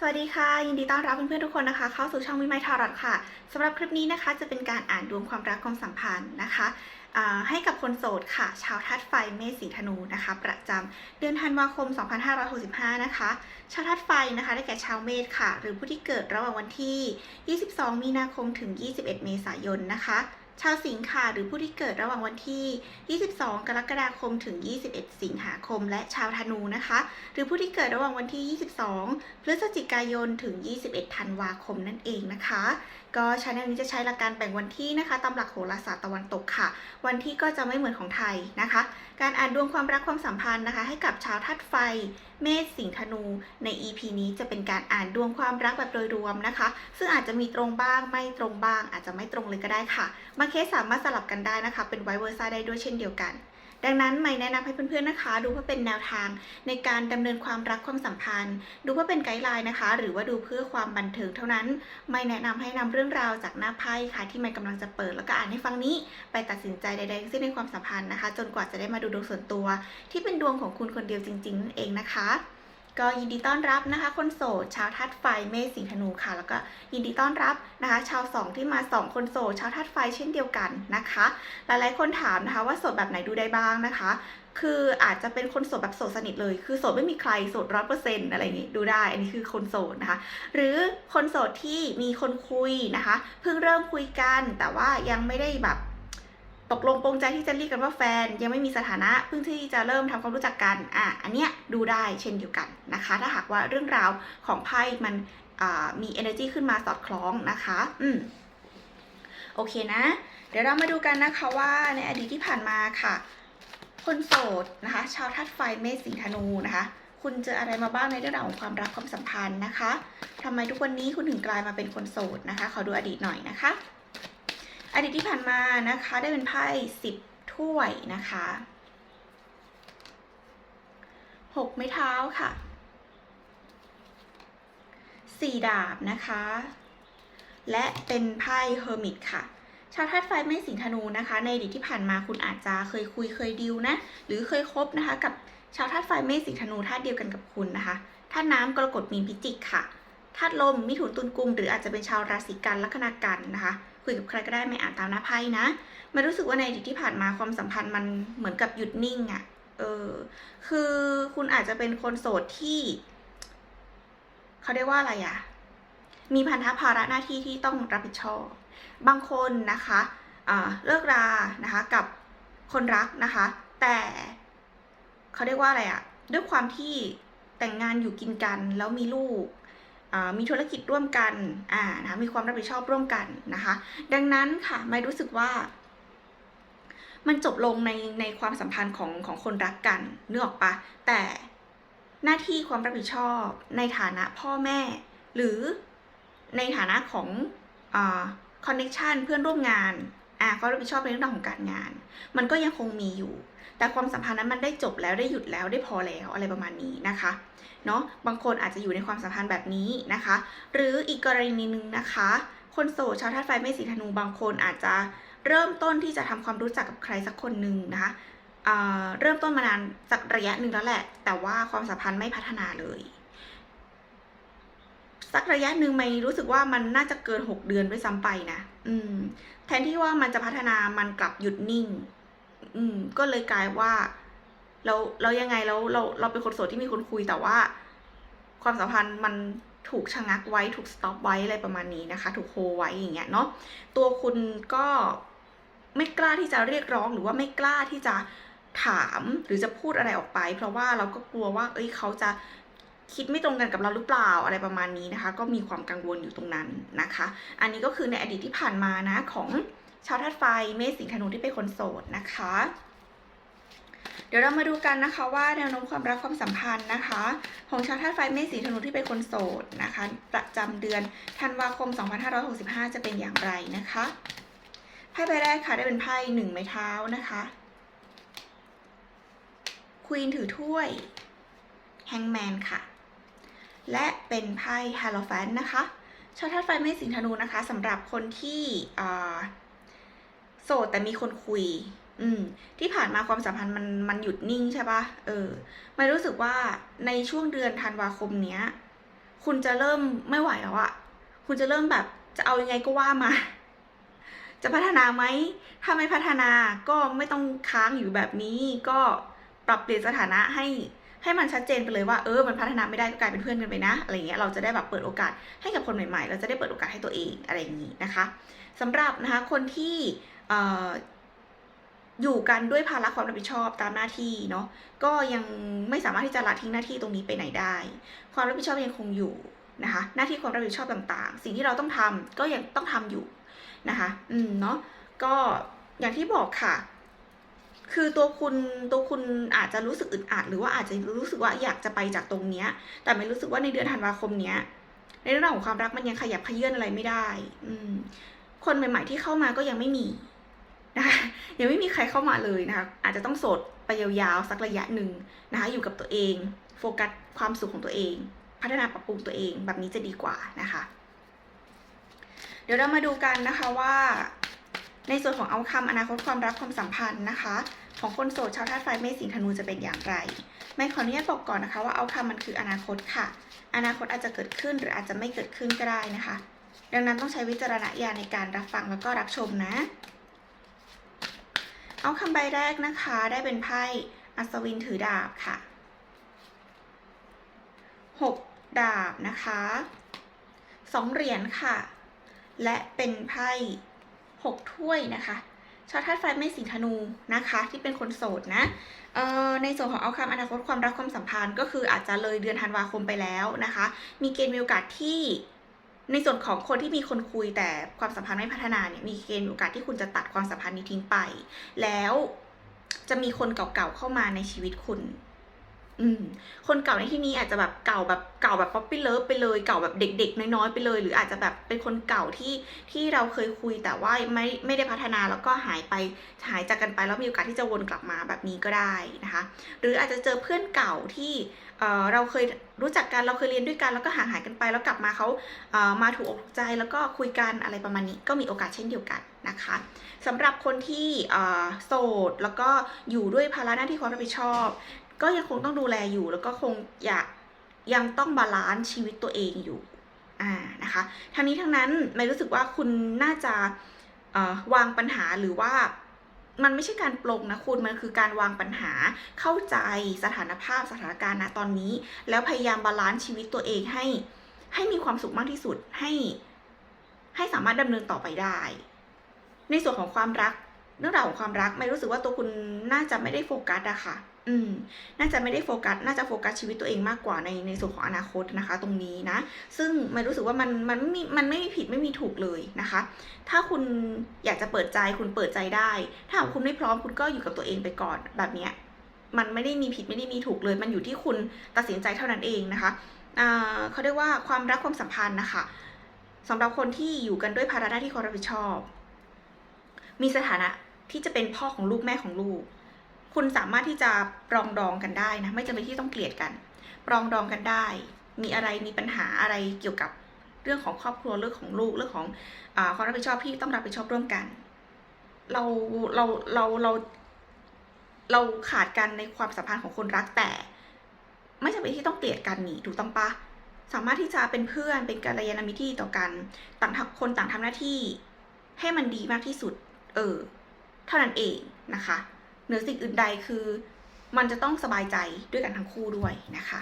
สวัสดีค่ะ ยินดีต้อนรับเพื่อนๆทุกคนนะคะ เข้าสู่ช่องวิมไมทารัตค่ะสำหรับคลิปนี้นะคะ จะเป็นการอ่านดวงความรักความสัมพันธ์นะคะให้กับคนโสดค่ะ ชาวธาตุไฟเมษสีธนูนะคะ ประจำเดือนธันวาคม 2565 นะคะ ชาวธาตุไฟนะคะ ได้แก่ชาวเมษค่ะ หรือผู้ที่เกิดระหว่างวันที่ 22 มีนาคมถึง 21 เมษายนนะคะ ชาวสิงค์ค่ะหรือผู้ที่เกิดระหว่างวันที่ 22 กรกฎาคมถึง 21 สิงหาคม และชาวธนูนะคะ หรือผู้ที่เกิดระหว่างวันที่ 22 พฤศจิกายนถึง 21 ธันวาคมนั่นเองนะคะก็ชาแนลนี้จะใช้หลักการแบ่งวันที่นะคะตามหลักโหราศาสตร์ตะวันตกค่ะ วันที่ก็จะไม่เหมือนของไทยนะคะ การอ่านดวงความรักความสัมพันธ์นะคะ ให้กับชาวธาตุไฟ เมษสิงห์ธนู ใน EP นี้จะเป็นการอ่านดวงความรักแบบโดยรวมนะคะ ซึ่งอาจจะมีตรงบ้างไม่ตรงบ้าง อาจจะไม่ตรงเลยก็ได้ค่ะมาเคสสามารถสลับกันได้นะคะ เป็นไวเวอร์ซ่าได้ด้วยเช่นเดียวกัน ดังนั้นไม่แนะนำให้เพื่อนๆนะคะ ดูเพื่อเป็นแนวทางในการดำเนินความรักความสัมพันธ์ ดูเพื่อเป็นไกด์ไลน์นะคะ หรือว่าดูเพื่อความบันเทิงเท่านั้น ไม่แนะนำให้นำเรื่องราวจากหน้าไพ่ค่ะ ที่ไม่กำลังจะเปิดแล้วก็อ่านให้ฟังนี้ ไปตัดสินใจใดๆทั้งสิ้นในความสัมพันธ์นะคะ จนกว่าจะได้มาดูดวงส่วนตัว ที่เป็นดวงของคุณคนเดียวจริงๆนั่นเองนะคะ ก็ยินดีต้อนรับนะคะคนโสดชาวธาตุไฟเมษสิงห์ธนูค่ะ แล้วก็ยินดีต้อนรับนะคะ ชาวสองที่มาสองคนโสดชาวธาตุไฟเช่นเดียวกันนะคะ หลายๆคนถามนะคะว่าโสดแบบไหนดูได้บ้างนะคะ คืออาจจะเป็นคนโสดแบบโสดสนิทเลย คือโสดไม่มีใครโสดร้อยเปอร์เซ็นต์อะไรอย่างงี้ดูได้ อันนี้คือคนโสดนะคะ หรือคนโสดที่มีคนคุยนะคะ เพิ่งเริ่มคุยกันแต่ว่ายังไม่ได้แบบ ตกลงปรงใจที่จะเรียกกันว่าแฟน ยังไม่มีสถานะเพิ่งที่จะเริ่มทำความรู้จักกันอะอันเนี้ยดูได้เช่นเดียวกันนะคะ ถ้าหากว่าเรื่องราวของไพ่มันมี energy ขึ้นมาสอดคล้องนะคะ อืมโอเคนะ เดี๋ยวเรามาดูกันนะคะว่าในอดีตที่ผ่านมาค่ะ คนโสดนะคะ ชาวธาตุไฟเมษสิงธนูนะคะ คุณเจออะไรมาบ้างในเรื่องราวของความรักความสัมพันธ์นะคะทำไมทุกวันนี้คุณถึงกลายมาเป็นคนโสดนะคะ ขอดูอดีตหน่อยนะคะ อดีตที่ผ่านมานะคะได้เป็นไพ่สิบถ้วยนะคะหกไม้เท้าค่ะสี่ดาบนะคะ และเป็นไพ่เฮอร์มิตค่ะชาวธาตุไฟไม่สิงธนูนะคะ ในอดีตที่ผ่านมาคุณอาจจะเคยคุยเคยดิวนะ หรือเคยคบนะคะ กับชาวธาตุไฟเมษสิงธนูธาตุเดียวกันกับคุณนะคะธาตุน้ำกรกฎมีนพิจิกค่ะธาตุลมมิถุนตุลกุม หรืออาจจะเป็นชาวราศีกันลัคนากันนะคะ คุยกับใครก็ได้ไม่อ่านตามหน้าไพ่นะมันรู้สึกว่าในอดีตที่ผ่านมาความสัมพันธ์มันเหมือนกับหยุดนิ่งอะ่ะเออคือคุณอาจจะเป็นคนโสดที่เขาเรียกว่าอะไรอะ่ะ มีพันธภาระหน้าที่ที่ต้องรับผิดชอบบางคนนะคะเลิกรานะคะกับคนรักนะคะ แต่เขาเรียกว่าอะไรอะ่ะ ด้วยความที่แต่งงานอยู่กินกันแล้วมีลูก มีธุรกิจร่วมกันอ่านะมีความรับผิดชอบร่วมกันนะคะ ดังนั้นค่ะไม่รู้สึกว่ามันจบลงในในความสัมพันธ์ของของคนรักกันเนื้อออกปะแต่หน้าที่ความรับผิดชอบในฐานะพ่อแม่ หรือในฐานะของคอนเนคชันเพื่อนร่วมงาน อ่าความรับผิดชอบในเรื่องของการงาน มันก็ยังคงมีอยู่ แต่ความสัมพันธ์นั้นมันได้จบแล้วได้หยุดแล้วได้พอแล้วอะไรประมาณนี้นะคะเนาะบางคนอาจจะอยู่ในความสัมพันธ์แบบนี้นะคะ หรืออีกกรณีหนึ่งนะคะ คนโสดชาวธาตุไฟไม่สีธนูบางคนอาจจะเริ่มต้นที่จะทำความรู้จักกับใครสักคนหนึ่งนะคะอ่าเริ่มต้นมานานสักระยะหนึ่งแล้วแหละ แต่ว่าความสัมพันธ์ไม่พัฒนาเลย สักระยะหนึ่งไม่รู้สึกว่ามันน่าจะเกินหกเดือนด้วยซ้ำไปนะอืม แทนที่ว่ามันจะพัฒนามันกลับหยุดนิ่ง อืม ก็เลยกลายว่า เราเรายังไงแล้วเราเราเป็นคนโสดที่มีคนคุยแต่ว่า ความสัมพันธ์มันถูกชะงักไว้ถูกสต็อปไว้อะไรประมาณนี้นะคะ ถูกโฮไว้อย่างเงี้ยเนาะตัวคุณก็ไม่กล้าที่จะเรียกร้องหรือว่าไม่กล้าที่จะถามหรือจะพูดอะไรออกไป เพราะว่าเราก็กลัวว่า เอ้ยเขาจะ คิดไม่ตรงกันกับเราหรือเปล่าอะไรประมาณนี้นะคะ ก็มีความกังวลอยู่ตรงนั้นนะคะ อันนี้ก็คือในอดีตที่ผ่านมานะของชาวธาตุไฟเมษสิงห์ธนูที่เป็นคนโสดนะคะ เดี๋ยวเรามาดูกันนะคะว่าแนวโน้มความรักความสัมพันธ์นะคะ ของชาวธาตุไฟเมษสีธนูที่เป็นคนโสดนะคะ ประจำเดือนธันวาคม 2565 จะเป็นอย่างไรนะคะไพ่ใบแรกค่ะได้เป็นไพ่หนึ่งไม้เท้านะคะควีนถือถ้วยแฮงแมนค่ะ และเป็นไพ่ฮาโลแฟนนะคะ ชาวธาตุไฟเมษสิงธนูนะคะสำหรับคนที่โสดแต่มีคนคุย อืม ที่ผ่านมาความสัมพันธ์มันมันหยุดนิ่งใช่ปะเออ ไม่รู้สึกว่าในช่วงเดือนธันวาคมเนี้ย คุณจะเริ่มไม่ไหวแล้วอะคุณจะเริ่มแบบจะเอายังไงก็ว่ามา จะพัฒนาไหม ถ้าไม่พัฒนาก็ไม่ต้องค้างอยู่แบบนี้ ก็ปรับเปลี่ยนสถานะให้ ให้มันชัดเจนไปเลยว่าเออมันพัฒนาไม่ได้ก็กลายเป็นเพื่อนกันไปนะอะไรเงี้ยเราจะได้แบบเปิดโอกาสให้กับคนใหม่ๆ เราจะได้เปิดโอกาสให้ตัวเองอะไรอย่างนี้นะคะสำหรับนะคะคนที่เอ่ออยู่กันด้วยภาระความรับผิดชอบตามหน้าที่เนาะก็ยังไม่สามารถที่จะละทิ้งหน้าที่ตรงนี้ไปไหนได้ ความรับผิดชอบยังคงอยู่นะคะหน้าที่ความรับผิดชอบต่างๆ สิ่งที่เราต้องทำก็ยังต้องทำอยู่นะคะ อืมเนาะก็อย่างที่บอกค่ะ คือตัวคุณตัวคุณอาจจะรู้สึกอึดอัดหรือว่าอาจจะรู้สึกว่าอยากจะไปจากตรงเนี้ย แต่ไม่รู้สึกว่าในเดือนธันวาคมเนี้ย ในเรื่องของความรักมันยังขยับขยื่นอะไรไม่ได้ อืม คนใหม่ ๆ ที่เข้ามาก็ยังไม่มีนะคะยังไม่มีใครเข้ามาเลยนะคะ อาจจะต้องโสดไปยาวๆสักระยะหนึ่งนะคะ อยู่กับตัวเอง โฟกัสความสุขของตัวเอง พัฒนาปรับปรุงตัวเองแบบนี้จะดีกว่านะคะ เดี๋ยวเรามาดูกันนะคะว่า ในส่วนของเอาคำอนาคตความรักความสัมพันธ์นะคะ ของคนโสดชาวธาตุไฟเมษสิงห์ธนูจะเป็นอย่างไร ไม่ขออนุญาตบอกก่อนนะคะ ว่าเอาคำมันคืออนาคตค่ะ อนาคตอาจจะเกิดขึ้นหรืออาจจะไม่เกิดขึ้นก็ได้นะคะ ดังนั้นต้องใช้วิจารณญาณในการรับฟังแล้วก็รับชมนะ เอาคำใบแรกนะคะ ได้เป็นไพ่อัศวินถือดาบค่ะหกดาบนะคะสองเหรียญค่ะ และเป็นไพ่ หกถ้วยนะคะชาวธาตุไฟไม่สิงธนูนะคะที่เป็นคนโสดนะเอ่อในส่วนของเอาคำอนาคตความรักความสัมพันธ์ ก็คืออาจจะเลยเดือนธันวาคมไปแล้วนะคะ มีเกณฑ์มีโอกาสที่ในส่วนของคนที่มีคนคุยแต่ความสัมพันธ์ไม่พัฒนาเนี่ยมีเกณฑ์มีโอกาสที่คุณจะตัดความสัมพันธ์นี้ทิ้งไป แล้วจะมีคนเก่าๆเข้ามาในชีวิตคุณ อืมคนเก่าในที่นี้อาจจะแบบเก่าแบบเก่าแบบป๊อปปี้เลิฟไปเลยเก่าแบบเด็ก ๆ น้อยๆไปเลย หรืออาจจะแบบเป็นคนเก่าที่ที่เราเคยคุยแต่ว่าไม่ไม่ได้พัฒนาแล้วก็หายไปหายจากกันไปแล้วมีโอกาสที่จะวนกลับมาแบบนี้ก็ได้นะคะ หรืออาจจะเจอเพื่อนเก่าที่เอ่อเราเคยรู้จักกันเราเคยเรียนด้วยกันแล้วก็ห่างหายกันไปแล้วกลับมาเขาเอ่อมาถูกอกถูกใจแล้วก็คุยกันอะไรประมาณนี้ก็มีโอกาสเช่นเดียวกัน นะคะสำหรับคนที่โสดแล้วก็อยู่ด้วยภาระหน้าที่ความรับผิดชอบ ก็ยังคงต้องดูแลอยู่ แล้วก็คงอยากยังต้องบาลานซ์ชีวิตตัวเองอยู่อ่านะคะทั้งนี้ทั้งนั้นไม่รู้สึกว่าคุณน่าจะวางปัญหาหรือว่ามันไม่ใช่การปลงนะคุณมันคือการวางปัญหาเข้าใจสถานภาพสถานการณ์ณตอนนี้ แล้วพยายามบาลานซ์ชีวิตตัวเองให้ให้มีความสุขมากที่สุดให้ให้สามารถดำเนินต่อไปได้ ในส่วนของความรัก เรื่องราวของความรัก ไม่รู้สึกว่าตัวคุณน่าจะไม่ได้โฟกัสอะค่ะ อืม น่าจะไม่ได้โฟกัส น่าจะโฟกัสชีวิตตัวเองมากกว่าในในส่วนของอนาคตนะคะ ตรงนี้นะ ซึ่งไม่รู้สึกว่ามันมันไม่มีมันไม่มีผิดไม่มีถูกเลยนะคะ ถ้าคุณอยากจะเปิดใจคุณเปิดใจได้ ถ้าหากคุณไม่พร้อมคุณก็อยู่กับตัวเองไปก่อนแบบเนี้ยมันไม่ได้มีผิดไม่ได้มีถูกเลย มันอยู่ที่คุณตัดสินใจเท่านั้นเองนะคะอ่าเขาเรียกว่าความรักความสัมพันธ์นะคะสำหรับคนที่อยู่กันด้วยภาระหน้าที่ความรับผิดชอบ มีสถานะที่จะเป็นพ่อของลูกแม่ของลูก คุณสามารถที่จะปรองดองกันได้นะ ไม่จำเป็นที่ต้องเกลียดกัน ปรองดองกันได้ มีอะไรมีปัญหาอะไรเกี่ยวกับเรื่องของครอบครัวเรื่องของลูกเรื่องของอความรับผิดชอบที่ต้องรับผิดชอบร่วมกัน เราเราเราเราเราขาดกันในความสัมพันธ์ของคนรักแต่ ไม่จำเป็นที่ต้องเกลียดกันนี่ถูกต้องปะสามารถที่จะเป็นเพื่อนเป็นกัลยาณมิตรที่ต่อกัน ต่างคนต่างทำหน้าที่ให้มันดีมากที่สุด ออ เท่านั้นเองนะคะ เหนือสิ่งอื่นใดคือ มันจะต้องสบายใจด้วยกันทั้งคู่ด้วยนะคะ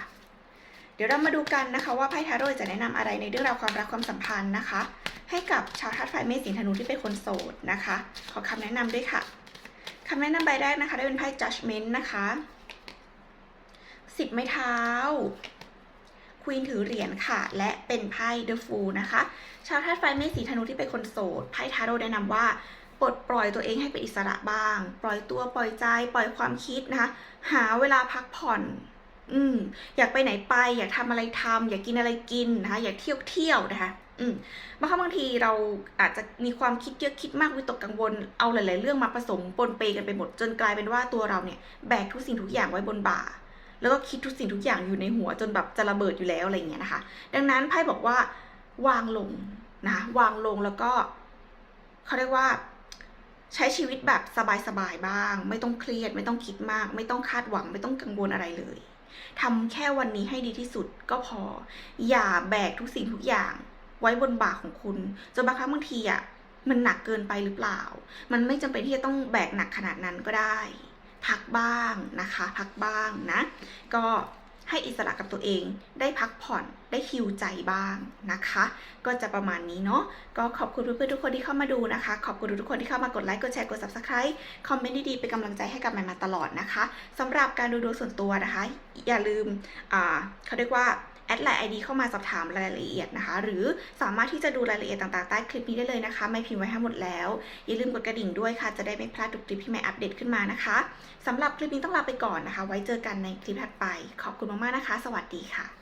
เดี๋ยวเรามาดูกันนะคะว่าไพ่ทาโร่จะแนะนำอะไรในเรื่องราวความรักความสัมพันธ์นะคะ ให้กับชาวธาตุไฟเมษสิงห์ธนูที่เป็นคนโสดนะคะ ขอคำแนะนำด้วยค่ะคำแนะนำใบแรกนะคะ ได้เป็นไพ่ judgment นะคะสิบไม้เท้าควีนถือเหรียญค่ะ และเป็นไพ่ the fool นะคะ ชาวธาตุไฟเมษสีธนูที่เป็นคนโสดไพ่ทาโร่แนะนำว่า ปลดปล่อยตัวเองให้เป็นอิสระบ้าง ปล่อยตัวปล่อยใจ ปล่อยความคิดนะคะ หาเวลาพักผ่อน อืม อยากไปไหนไป อยากทำอะไรทำอยากกินอะไรกินนะคะ อยากเที่ยวเที่ยวนะคะอืมบางครั้งบางทีเราอาจจะมีความคิดเยอะคิดมากวิตกกังวลเอาหลาย ๆ เรื่องมาผสมปนเปกันไปหมดจนกลายเป็นว่าตัวเราเนี่ยแบกทุกสิ่งทุกอย่างไว้บนบ่า แล้วก็คิดทุกสิ่งทุกอย่างอยู่ในหัวจนแบบจะระเบิดอยู่แล้วอะไรเงี้ยนะคะ ดังนั้นไพ่บอกว่าวางลงนะวางลงแล้วก็เขาเรียกว่า ใช้ชีวิตแบบสบายๆบ้าง ไม่ต้องเครียด ไม่ต้องคิดมาก ไม่ต้องคาดหวัง ไม่ต้องกังวลอะไรเลยทำแค่วันนี้ให้ดีที่สุดก็พอ อย่าแบกทุกสิ่งทุกอย่าง ไว้บนบ่าของคุณจนบางครั้งบางทีอะมันหนักเกินไปหรือเปล่า มันไม่จำเป็นที่จะต้องแบกหนักขนาดนั้นก็ได้ พักบ้างนะคะ พักบ้างนะ ก็ ให้อิสระกับตัวเอง ได้พักผ่อนได้ฮิวใจบ้างนะคะ ก็จะประมาณนี้เนาะก็ขอบคุณเพื่อนๆทุกคนที่เข้ามาดูนะคะ ขอบคุณทุกคนที่เข้ามากดไลค์กดแชร์กด subscribe คอมเมนต์ดีๆเป็นกำลังใจให้กับมันมาตลอดนะคะสำหรับการดูดวงส่วนตัวนะคะ อย่าลืมอ่าเขาเรียกว่า แอดไลน์ไอดีเข้ามาสอบถามรายละเอียดนะคะ หรือสามารถที่จะดูรายละเอียดต่างๆใต้คลิปนี้ได้เลยนะคะ ไม่พิมพ์ไว้ให้หมดแล้ว อย่าลืมกดกระดิ่งด้วยค่ะ จะได้ไม่พลาดทุกคลิปที่ไม่อัปเดตขึ้นมานะคะสำหรับคลิปนี้ต้องลาไปก่อนนะคะ ไว้เจอกันในคลิปถัดไป ขอบคุณมากๆนะคะ สวัสดีค่ะ